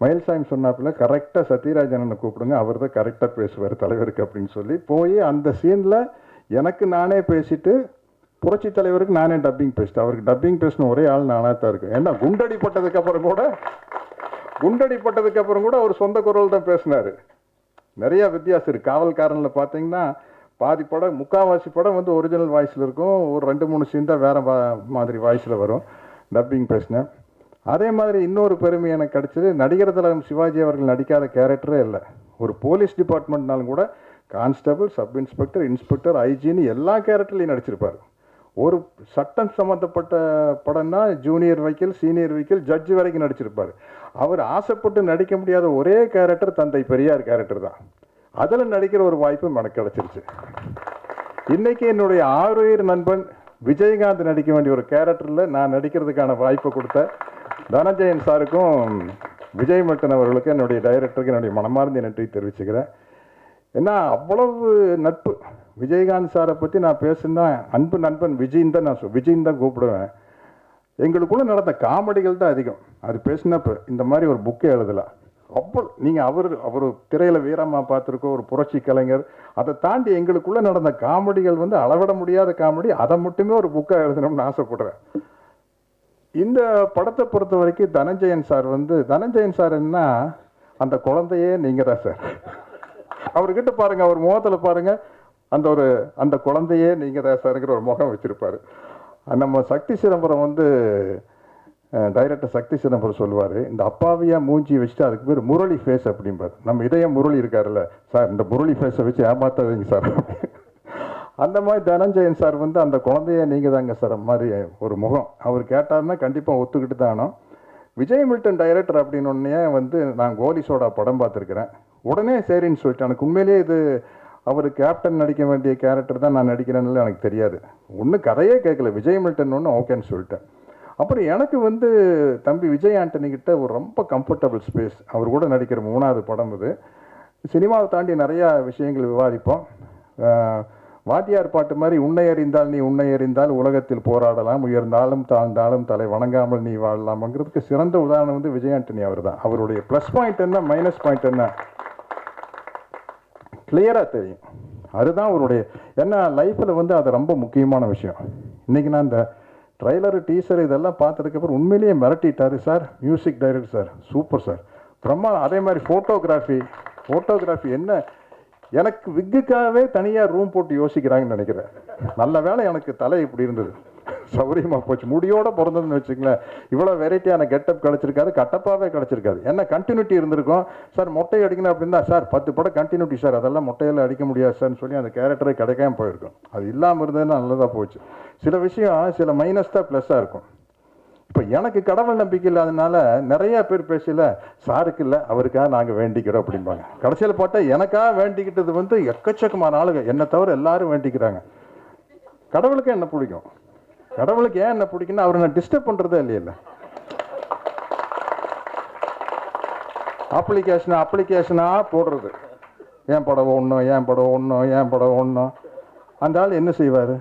மயில்சாமி சொன்னாப்புல கரெக்டாக சத்யராஜனனை கூப்பிடுங்க அவர் தான் கரெக்டாக பேசுவார் தலைவருக்கு அப்படின்னு சொல்லி போய் அந்த சீனில் எனக்கு நானே பேசிட்டு புரட்சி தலைவருக்கு நானே டப்பிங் பேசிட்டேன். அவருக்கு டப்பிங் பேசின ஒரே ஆள் நானாக தான் இருக்கும் ஏன்னா குண்டடி கூட குண்டடி கூட அவர் சொந்த குரல் தான் பேசினார். நிறைய வித்தியாசம் இருக்குது காவல்காரனில் பார்த்தீங்கன்னா பாதி படம் முக்காவாசி படம் வந்து ஒரிஜினல் வாய்ஸில் இருக்கும். ஒரு ரெண்டு மூணு சீன் தான் வேறு மாதிரி வாய்ஸில் வரும். டப்பிங் பேசினேன். அதே மாதிரி இன்னொரு பெருமை எனக்கு கிடைச்சது நடிகர் திலகம் சிவாஜி அவர்கள் நடிக்காத கேரக்டரே இல்லை. ஒரு போலீஸ் டிபார்ட்மெண்ட்னாலும் கூட கான்ஸ்டபிள் சப் இன்ஸ்பெக்டர் இன்ஸ்பெக்டர் ஐஜின்னு எல்லா கேரக்டர்லையும் நடிச்சிருப்பார். ஒரு சட்டம் சம்மந்தப்பட்ட படம்னா ஜூனியர் வைக்கல் சீனியர் வைக்கல் ஜட்ஜ் வரைக்கும் நடிச்சிருப்பார். அவர் ஆசைப்பட்டு நடிக்க முடியாத ஒரே கேரக்டர் தந்தை பெரியார் கேரக்டர் தான். அதில் நடிக்கிற ஒரு வாய்ப்பு எனக்கு கிடச்சிருச்சு. இன்றைக்கி என்னுடைய ஆறுயிர் நண்பன் விஜயகாந்த் நடிக்க வேண்டிய ஒரு கேரக்டரில் நான் நடிக்கிறதுக்கான வாய்ப்பை கொடுத்த தனஞ்சயன் சாருக்கும் விஜய் மட்டன் அவர்களுக்கு என்னுடைய டைரக்டருக்கு என்னுடைய மனமார்ந்த நன்றி தெரிவிச்சுக்கிறேன். ஏன்னா அவ்வளவு நட்பு. விஜயகாந்த் சாரை பற்றி நான் பேசுனா அன்பு நண்பன் விஜயின் தான் நான் சொ- விஜயின் தான் கூப்பிடுவேன். எங்களுக்குள்ள நடந்த காமெடிகள் தான் அதிகம். அது பேசினப்போ இந்த மாதிரி ஒரு புக்கே எழுதலாம். அவ்வளோ நீங்கள் அவர் அவர் திரையில் வீரமாக பார்த்துருக்கோம் ஒரு புரட்சி கலைஞர். அதை தாண்டி எங்களுக்குள்ளே நடந்த காமெடிகள் வந்து அளவிட முடியாத காமெடி அதை மட்டுமே ஒரு புக்காக எழுதணும்னு ஆசைப்படுறேன். இந்த படத்தை பொறுத்த வரைக்கும் தனஞ்சயன் சார் வந்து தனஞ்சயன் சார் என்ன அந்த குழந்தையே நீங்கள் தான் சார். அவர்கிட்ட பாருங்கள் அவர் முகத்தில் பாருங்க அந்த ஒரு அந்த குழந்தையே நீங்கள் தான் சாருங்கிற ஒரு முகம் வச்சுருப்பார். நம்ம சக்தி சிதம்பரம் வந்து டைரக்டர் சக்தி சிதம்பரம் சொல்லுவார் இந்த அப்பாவியாக மூஞ்சி வச்சுட்டு அதுக்கு பேர் முரளி ஃபேஸ் அப்படிம்பார். நம்ம இதயம் முரளி இருக்காருல்ல சார் இந்த முரளி ஃபேஸை வச்சு ஏமாத்தாதீங்க சார். அந்த மாதிரி தனஞ்சயன் சார் வந்து அந்த குழந்தைய நீங்கள் தாங்க சார் மாதிரி ஒரு முகம். அவர் கேட்டாருன்னா கண்டிப்பாக ஒத்துக்கிட்டு தானோ விஜய் மில்டன் டைரக்டர் அப்படின்னு வந்து நான் கோலி சோடா படம் பார்த்துருக்குறேன். உடனே சரின்னு சொல்லிட்டு எனக்கு உண்மையிலேயே இது அவர் கேப்டன் நடிக்க வேண்டிய கேரக்டர் தான் நான் நடிக்கிறேன்னு எனக்கு தெரியாது. ஒன்றும் கதையே கேட்கல. விஜய் மில்டன் ஒன்று ஓகேன்னு சொல்லிட்டேன். அப்புறம் எனக்கு வந்து தம்பி விஜய் ஆண்டனி கிட்ட ஒரு ரொம்ப கம்ஃபர்டபுள் ஸ்பேஸ் அவர் கூட நடிக்கிற மூணாவது படம் இது சினிமாவை தாண்டி நிறையா விஷயங்கள் விவாதிப்போம். வாத்தியார் பாட்டு மாதிரி உன்னை அறிந்தால் நீ உன்னை அறிந்தால் உலகத்தில் போராடலாம் உயர்ந்தாலும் தாழ்ந்தாலும் தலை வணங்காமல் நீ வாழலாம்ங்கிறதுக்கு சிறந்த உதாரணம் வந்து விஜய் ஆண்டனி அவர் தான் அவருடைய ப்ளஸ் பாயிண்ட் என்ன மைனஸ் பாயிண்ட் என்ன? கிளியராக தெரியும். அதுதான் அவருடைய ஏன்னா லைஃப்பில் வந்து அது ரொம்ப முக்கியமான விஷயம். இன்றைக்கி நான் இந்த ட்ரைலரு டீசர் இதெல்லாம் பார்த்ததுக்கப்புறம் உண்மையிலேயே மிரட்டிட்டார் sir music director sir super sir Brahma அதே மாதிரி ஃபோட்டோகிராஃபி ஃபோட்டோகிராஃபி என்ன எனக்கு விக்குக்காகவே தனியாக ரூம் போட்டு யோசிக்கிறாங்கன்னு நினைக்கிறேன். நல்ல வேலை எனக்கு தலை இப்படி இருந்தது. சௌரியமாக போச்சு. முடியோட பிறந்ததுன்னு வச்சுங்களேன் இவ்வளோ வெரைட்டியான கெட்டப் கிடச்சிருக்காது கட்டப்பாகவே கிடச்சிருக்காது. என்ன கண்டினியூட்டி இருந்திருக்கும்? சார் மொட்டை அடிக்கணும் அப்படின்னா சார் பத்து படம் கண்டினியூட்டி சார். அதெல்லாம் மொட்டையில் அடிக்க முடியாது சார்னு சொல்லி அந்த கேரக்டரே கிடைக்காம போயிருக்கும். அது இல்லாமல் இருந்ததுன்னா நல்லதாக போச்சு. சில விஷயம் சில மைனஸ் தான் ப்ளஸ்ஸாக இருக்கும். இப்போ எனக்கு கடவுள் நம்பிக்கை இல்லாதனால நிறைய பேர் பேசல சாருக்கு இல்லை அவருக்காக நாங்கள் வேண்டிக்கிறோம் அப்படிம்பாங்க. கடைசியில் பார்த்தா எனக்காக வேண்டிக்கிட்டது வந்து எக்கச்சக்கமான ஆளுங்க. என்னை தவிர எல்லாரும் வேண்டிக்கிறாங்க. கடவுளுக்கு என்ன பிடிக்கும்? கடவுளுக்கு ஏன் என்ன பிடிக்குன்னா அவரை நான் டிஸ்டர்ப் பண்ணுறதே இல்லையில்ல. அப்ளிகேஷனா அப்ளிகேஷனாக போடுறது. ஏன் படம் ஒன்றும் ஏன் படம் ஒன்றும் ஏன் படம் ஒன்றும் அந்த ஆள் என்ன செய்வார்?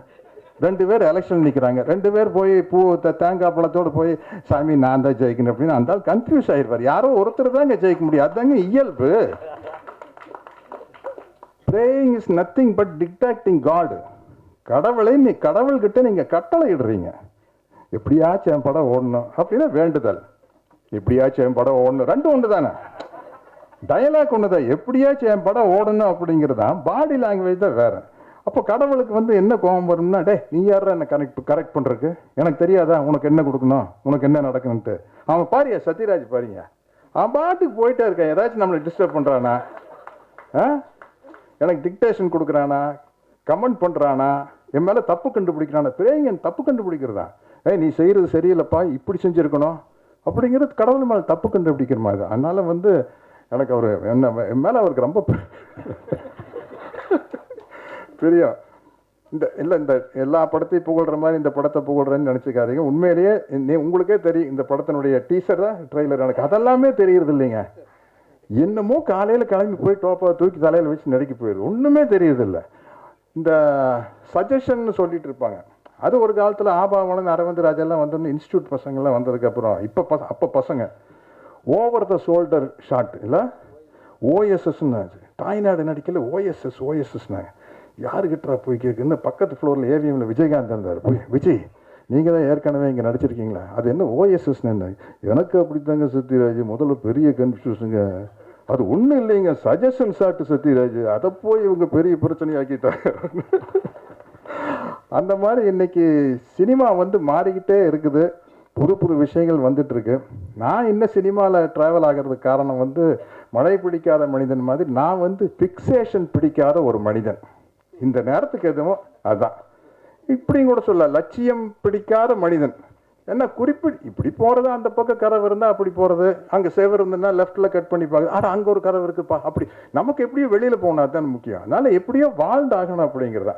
ரெண்டு பேர் எலெக்ஷன் நிற்கிறாங்க ரெண்டு பேர் போய் பூ த- தேங்காய் பழத்தோடு போய் சாமி நான் தான் ஜெயிக்கணும். அப்படின்னு அந்த கன்ஃபியூஸ் ஆகிருப்பார் யாரோ ஒருத்தர் தாங்க ஜெயிக்க முடியும். அதுதாங்க இயல்பு. Praying is nothing but dictating God கடவுளை நீ கடவுள்கிட்ட நீங்கள் கட்டளை இடுறீங்க எப்படியாச்சும் என் படம் ஓடணும் அப்படின்னா வேண்டுதல். எப்படியாச்சும் என் படம் ஓடணும். ரெண்டும் ஒன்று தானே? டயலாக் ஒன்று தான் எப்படியாச்சும் என் படம் ஓடணும் அப்படிங்கிறது தான் பாடி லாங்குவேஜ் தான் வேறு. அப்போ கடவுளுக்கு வந்து என்ன கோபம் வரும்னா டே நீ யாரா என்ன கனெக்ட் கரெக்ட் பண்ணுறக்கு எனக்கு தெரியாதா? உனக்கு என்ன கொடுக்கணும்? உனக்கு என்ன நடக்கணுன்ட்டு அவன் பாரியா சத்யராஜ் பாருங்க. அவன் பாட்டுக்கு போயிட்டே இருக்கான். ஏதாச்சும் நம்மளை டிஸ்டர்ப் பண்ணுறானா ஆ? எனக்கு டிக்டேஷன் கொடுக்குறானா? கமெண்ட் பண்ணுறானா என் மேலே தப்பு கண்டுபிடிக்கிறானா? பிறகு தப்பு கண்டுபிடிக்கிறதா? ஏய் நீ செய்கிறது சரியில்லைப்பா. இப்படி செஞ்சுருக்கணும். அப்படிங்கிறது கடவுள் மேலே தப்பு கண்டுபிடிக்கிற மாதிரி தான். அதனால வந்து எனக்கு அவர் என்ன என் மேலே அவருக்கு ரொம்ப பெரிய இந்த இல்லை இந்த எல்லா படத்தையும் புகழ்கிற மாதிரி இந்த படத்தை புகழ்றேன்னு நினச்சிக்காதீங்க. உண்மையிலேயே நீ உங்களுக்கே தெரியும் இந்த படத்தினுடைய டீசர் தான் ட்ரெய்லர் எனக்கு. அதெல்லாமே தெரியறது இல்லைங்க. என்னமோ காலையில் கிளம்பி போய் டோப்பை தூக்கி தலையில் வச்சு நடிக்க போயிடுது ஒன்றுமே தெரியறதில்ல இந்த சஜஷன் சொல்லிட்டு இருப்பாங்க. அது ஒரு காலத்தில் ஆபாவனன் அரவிந்த் ராஜெல்லாம் வந்து இன்ஸ்டியூட் பசங்கள்லாம் வந்ததுக்கப்புறம் இப்போ பச அப்போ பசங்க ஓவர் த ஷோல்டர் ஷாட் இல்லை? ஓஎஸ்எஸ்ன்னு தாய்நாடு நடிக்கல ஓஎஸ்எஸ் ஓஎஸ்எஸ்னாங்க யாருக்கிட்டா போய் கேட்குன்னு பக்கத்து ஃப்ளோரில் ஏவிஎம்ல விஜயகாந்த் இருந்தார். போய் விஜய் நீங்கள் தான் ஏற்கனவே இங்கே நடிச்சிருக்கீங்களா? அது என்ன ஓஎஸ்எஸ்ன்னு எனக்கு அப்படித்தாங்க சத்யராஜ் முதல்ல பெரிய கன்ஃபியூஸுங்க அது ஒன்றும் இல்லைங்க. சஜஷன் சாட்டு சத்யராஜ் அதை போய் இவங்க பெரிய பிரச்சனையாக்கிட்டாங்க. அந்த மாதிரி இன்னைக்கு சினிமா வந்து மாறிக்கிட்டே இருக்குது. புது புது விஷயங்கள் வந்துட்டுருக்கு. நான் இன்னும் சினிமாவில் ட்ராவல் ஆகிறதுக்கு காரணம் வந்து மழை பிடிக்காத மனிதன் மாதிரி நான் வந்து ஃபிக்சேஷன் பிடிக்காத ஒரு மனிதன். இந்த நேரத்துக்கு எதுவும் அதான். இப்படியும் கூட சொல்ல லட்சியம் பிடிக்காத மனிதன். என்ன குறிப்பு? இப்படி போகிறது அந்த பக்கம் கதவு இருந்தால் அப்படி போகிறது அங்கே சேவர் இருந்ததுன்னா லெஃப்ட்டில் கட் பண்ணி பார்க்க ஆனால் அங்கே ஒரு கதவு இருக்குப்பா அப்படி. நமக்கு எப்படியோ வெளியில் போனா தான் முக்கியம். அதனால் எப்படியோ வாழ்ந்தாகணும் அப்படிங்கிறதா.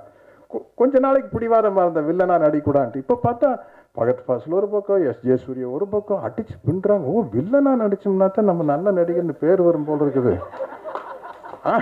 கொ- கொஞ்ச நாளைக்கு பிடிவாதமாக இருந்த வில்லனா நடிக்கூடான்ட்டு இப்போ பார்த்தா பகத் ஃபாசில் ஒரு பக்கம் எஸ் ஜே சூரிய ஒரு பக்கம் அடிச்சு பின்றாங்க ஓ வில்லனா நடிச்சோம்னா தான் நம்ம நல்ல நடிகர்னு பேர் வரும் போல் இருக்குது. ஆ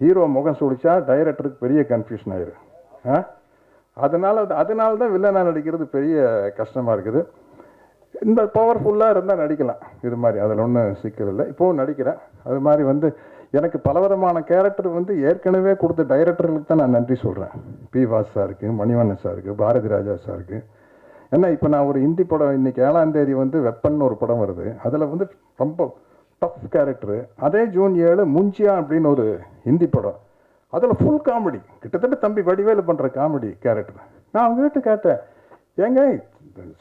ஹீரோ முகம் சுழிச்சா டைரக்டருக்கு பெரிய கன்ஃபியூஷன் ஆயிரும் ஆ? அதனால அதனால தான் வில்லனாக நடிக்கிறது பெரிய கஷ்டமாக இருக்குது. இந்த பவர்ஃபுல்லாக இருந்தால் நடிக்கலாம். இது மாதிரி அதில் ஒன்றும் சிக்கல் இல்லை. இப்போவும் நடிக்கிறேன். அது மாதிரி வந்து எனக்கு பலவிதமான கேரக்டர் வந்து ஏற்கனவே கொடுத்த டைரக்டர்களுக்கு தான் நான் நன்றி சொல்கிறேன் பி வாஸ் சாருக்கு மணிவண்ணன் சாருக்கு பாரதி ராஜா சாருக்கு. ஏன்னா இப்போ நான் ஒரு ஹிந்தி படம் இன்றைக்கி ஏழாம் தேதி வந்து வெப்பன் ஒரு படம் வருது. அதில் வந்து ரொம்ப டஃப் கேரக்டரு அதே ஜூன் ஏழு முஞ்சியா அப்படின்னு ஒரு ஹிந்தி படம். அதில் ஃபுல் காமெடி கிட்டத்தட்ட தம்பி வடிவேலு பண்ணுற காமெடி கேரக்டர் நான் அவங்ககிட்ட கேட்டேன் ஏங்க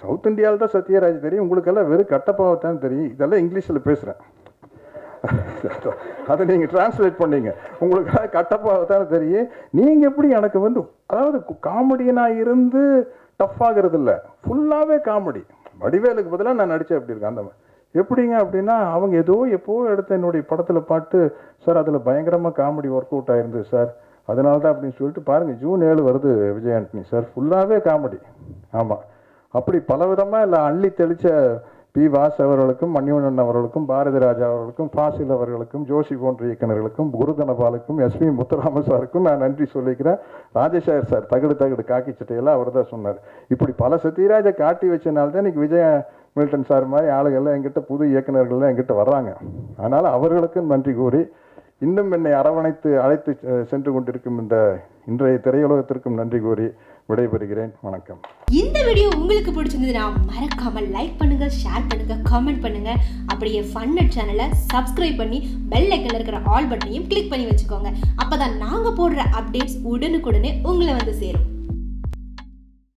சவுத் இந்தியாவில் தான் சத்யராஜ் தெரியும். உங்களுக்கெல்லாம் வெறும் கட்டப்பாவத்தான் தெரியும். இதெல்லாம் இங்கிலீஷில் பேசுகிறேன் [laughs] அதை நீங்கள் டிரான்ஸ்லேட் பண்ணீங்க. உங்களுக்கு கட்டப்பாவத்தான் தெரியும். நீங்கள் எப்படி எனக்கு வந்து அதாவது காமெடியனாக இருந்து டஃப் ஆகிறது இல்லை ஃபுல்லாகவே காமெடி வடிவேலுக்கு பதிலாக நான் நடித்தேன் எப்படி இருக்கேன் அந்த மாதிரி எப்படிங்க அப்படின்னா அவங்க ஏதோ எப்போ எடுத்த என்னுடைய படத்தில் பாட்டு சார் அதில் பயங்கரமாக காமெடி ஒர்க் அவுட் ஆயிருந்தது சார். அதனால தான் அப்படின்னு சொல்லிட்டு பாருங்கள் ஜூன் ஏழு வருது விஜய் ஆண்டனி சார். ஃபுல்லாகவே காமெடி ஆமாம் அப்படி பலவிதமாக இல்லை அள்ளி தெளித்த பி. வாஸ் அவர்களுக்கும் மணிவண்ணன் அவர்களுக்கும் பாரதி ராஜா அவர்களுக்கும் ஃபாசில் அவர்களுக்கும் ஜோஷி போன்ற இயக்குநர்களுக்கும் குருதனபாலுக்கும் எஸ்பி முத்துராம சாருக்கும் நான் நன்றி சொல்லிக்கிறேன். ராஜசேகர் சார் தகடு தகடு காக்கி சட்டையெல்லாம் அவர் தான் சொன்னார். இப்படி பல சத்யராஜை காட்டி வச்சனால தான் இன்றைக்கி விஜய மில்டன் சார் மாதிரி ஆளுகள்லாம் எங்கிட்ட புது இயக்குநர்கள்லாம் எங்கிட்ட வர்றாங்க. அதனால் அவர்களுக்கும் நன்றி கூறி இன்னும் என்னை அரவணைத்து அழைத்து செ- சென்று கொண்டிருக்கும் இந்த இன்றைய திரையுலகத்திற்கும் நன்றி கூறி விடைபெறுகிறேன். வணக்கம். இந்த வீடியோ உங்களுக்கு பிடிச்சிருந்ததுன்னா மறக்காம லைக் பண்ணுங்க ஷேர் பண்ணுங்க கமெண்ட் பண்ணுங்க. அப்படியே ஃபன்னட் சேனலை சப்ஸ்கிரைப் பண்ணி பெல் ஐக்கன்ல இருக்கிற ஆல் பட்டனையும் கிளிக் பண்ணி வச்சுக்கோங்க. அப்பதான் நாங்க போடுற அப்டேட்ஸ் உடனுக்குடனே உங்களை வந்து சேரும்.